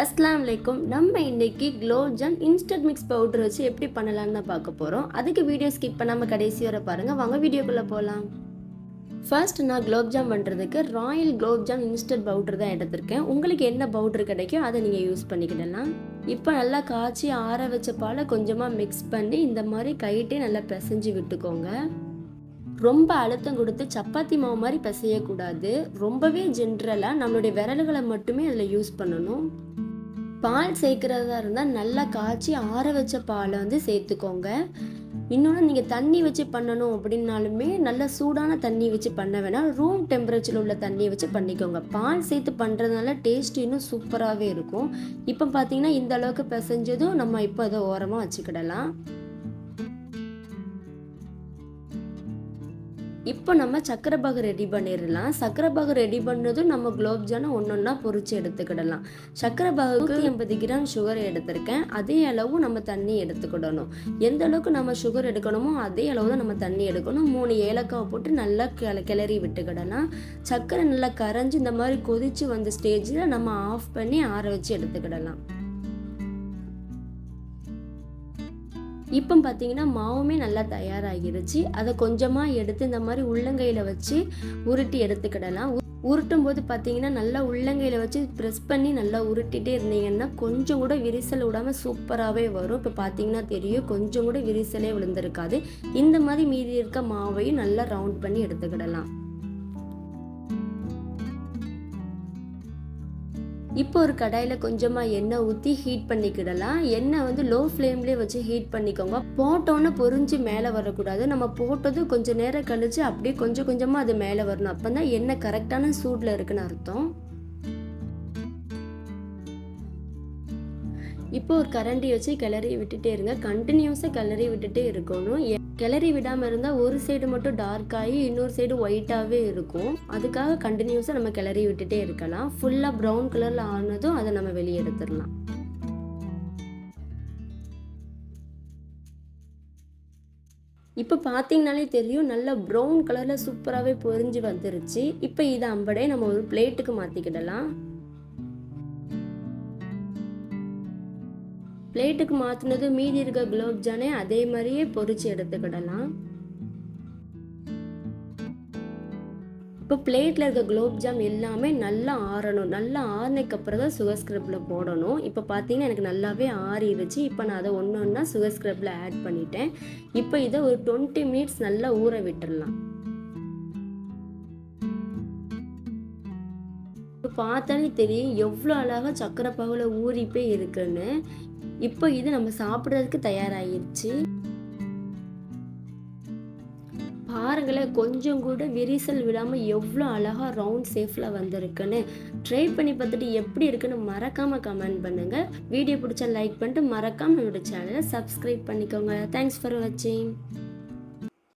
அஸ்லாம் வலைக்கும் நம்ம இன்னைக்கு குலோப்ஜாம் இன்ஸ்டன்ட் மிக்ஸ் பவுடர் வச்சு எப்படி பண்ணலாம்னு தான் பார்க்க போகிறோம் அதுக்கு வீடியோ ஸ்கிப் பண்ணாமல் கடைசி வர பாருங்கள் வாங்க வீடியோக்குள்ளே போகலாம் ஃபர்ஸ்ட் நான் குலோப்ஜாம் பண்ணுறதுக்கு ராயல் குலோப்ஜாம் இன்ஸ்டன்ட் பவுடர் தான் எடுத்திருக்கேன். உங்களுக்கு என்ன பவுடர் கிடைக்கும் அதை நீங்கள் யூஸ் பண்ணிக்கிடலாம். இப்போ நல்லா காய்ச்சி ஆற வச்ச பாலை கொஞ்சமாக மிக்ஸ் பண்ணி இந்த மாதிரி கைட்டே நல்லா பிசைஞ்சு விட்டுக்கோங்க. ரொம்ப அழுத்தம் கொடுத்து சப்பாத்தி மாவு மாதிரி பிசையக்கூடாது. ரொம்பவே ஜென்ரலாக நம்மளுடைய விரல்களை மட்டுமே அதில் யூஸ் பண்ணணும். பால் சேர்க்குறதா இருந்தால் நல்லா காய்ச்சி ஆற வச்ச பாலை வந்து சேர்த்துக்கோங்க. இன்னொன்று நீங்கள் தண்ணி வச்சு பண்ணணும் அப்படின்னாலுமே நல்ல சூடான தண்ணி வச்சு பண்ண வேணாம். ரூம் டெம்பரேச்சரில் உள்ள தண்ணியை வச்சு பண்ணிக்கோங்க. பால் சேர்த்து பண்ணுறதுனால டேஸ்ட் இன்னும் சூப்பராகவே இருக்கும். இப்போ பார்த்தீங்கன்னா இந்த அளவுக்கு பிசைஞ்சதும் நம்ம இப்போ அதை ஓரமாக வச்சுக்கிடலாம். இப்போ நம்ம சக்கரபாகு ரெடி பண்ணிடலாம். சக்கரபாகு ரெடி பண்ணதும் நம்ம குலோப் ஜாமுன் ஒன்று ஒன்றா பொரிச்சு எடுத்துக்கிடலாம். சக்கரபாகுக்கு எண்பது கிராம் சுகர் எடுத்திருக்கேன். அதே அளவு நம்ம தண்ணி எடுத்துக்கிடணும். எந்த அளவுக்கு நம்ம சுகர் எடுக்கணுமோ அதே அளவு தான் நம்ம தண்ணி எடுக்கணும். மூணு ஏலக்காவை போட்டு நல்லா கிள கிளறி விட்டுக்கிடலாம். சக்கரை நல்லா கரைஞ்சி இந்த மாதிரி கொதிச்சு வந்த ஸ்டேஜில் நம்ம ஆஃப் பண்ணி ஆற வச்சு எடுத்துக்கிடலாம். இப்போ பார்த்தீங்கன்னா மாவுமே நல்லா தயாராகிருச்சு. அதை கொஞ்சமாக எடுத்து இந்த மாதிரி உள்ளங்கையில் வச்சு உருட்டி எடுத்துக்கிடலாம். உருட்டும் போது பார்த்தீங்கன்னா நல்லா உள்ளங்கையில் வச்சு ப்ரெஸ் பண்ணி நல்லா உருட்டிகிட்டே இருந்தீங்கன்னா கொஞ்சம் கூட விரிசல் விடாமல் சூப்பராகவே வரும். இப்போ பார்த்தீங்கன்னா தெரியும் கொஞ்சம் கூட விரிசலே விழுந்திருக்காது. இந்த மாதிரி மீதி இருக்க மாவையும் நல்லா ரவுண்ட் பண்ணி எடுத்துக்கிடலாம். இப்போ ஒரு கடாயில் கொஞ்சமாக எண்ணெய் ஊற்றி ஹீட் பண்ணிக்கிடலாம் எண்ணெய் வந்து லோ ஃப்ளேம்லேயே வச்சு ஹீட் பண்ணிக்கோங்க. போட்டோன்னே பொரிஞ்சு மேலே வரக்கூடாது. நம்ம போட்டது கொஞ்சம் நேரம் கழிச்சு அப்படியே கொஞ்சம் கொஞ்சமாக அது மேலே வரணும். அப்போ தான் எண்ணெய் கரெக்டான சூடில் இருக்குன்னு அர்த்தம். இப்போ ஒரு கரண்டி வச்சு கிளறி விட்டுட்டே இருங்க. கண்டினியூஸாக கிளறி விட்டுட்டே இருக்கணும். கிளறி விடாமல் இருந்தால் ஒரு சைடு மட்டும் டார்க் ஆகி இன்னொரு சைடு ஒயிட்டாகவே இருக்கும். அதுக்காக கண்டினியூஸாக நம்ம கிளறி விட்டுட்டே இருக்கலாம். ஃபுல்லாக ப்ரௌன் கலரில் ஆனதும் அதை நம்ம வெளியே எடுத்துடலாம். இப்போ பார்த்தீங்கனாலே தெரியும் நல்லா ப்ரௌன் கலரில் சூப்பராகவே பொரிஞ்சு வந்துருச்சு. இப்போ இதை அம்படே நம்ம ஒரு பிளேட்டுக்கு மாற்றிக்கிடலாம் பிளேட்டுக்கு மாற்றினதும் மீதி இருக்க குலோப்ஜானை அதே மாதிரியே பொரிச்சு எடுத்துக்கிடலாம். இப்போ பிளேட்டில் இருக்க குலோப்ஜாம் எல்லாமே நல்லா ஆறணும். நல்லா ஆறினதுக்கப்புறம் தான் சுகர் ஸ்க்ரப்பில் போடணும். இப்போ பார்த்தீங்கன்னா எனக்கு நல்லாவே ஆறிடுச்சு. இப்போ நான் அதை ஒன்று ஒன்றா சுகர் ஸ்க்ரப்பில் ஆட் பண்ணிட்டேன். இப்போ இதை ஒரு டுவெண்ட்டி மினிட்ஸ் நல்லா ஊற விட்டுடலாம். இப்போ பார்த்தாலே தெரியும் எவ்வளோ அழகாக சக்கரை பாகுல ஊறி போய் இருக்குன்னு. இப்போ இது நம்ம சாப்பிட்றதுக்கு தயாராகிருச்சு பாருங்களேன் கொஞ்சம் கூட விரிசல் விடாமல் எவ்வளோ அழகாக ரவுண்ட் சேஃபில் வந்திருக்குன்னு. ட்ரை பண்ணி பார்த்துட்டு எப்படி இருக்குன்னு மறக்காமல் கமெண்ட் பண்ணுங்கள் வீடியோ பிடிச்சா லைக் பண்ணிட்டு மறக்காமல் என்னோடய சேனலை சப்ஸ்கிரைப் பண்ணிக்கோங்க. தேங்க்ஸ் ஃபார் வாட்சிங்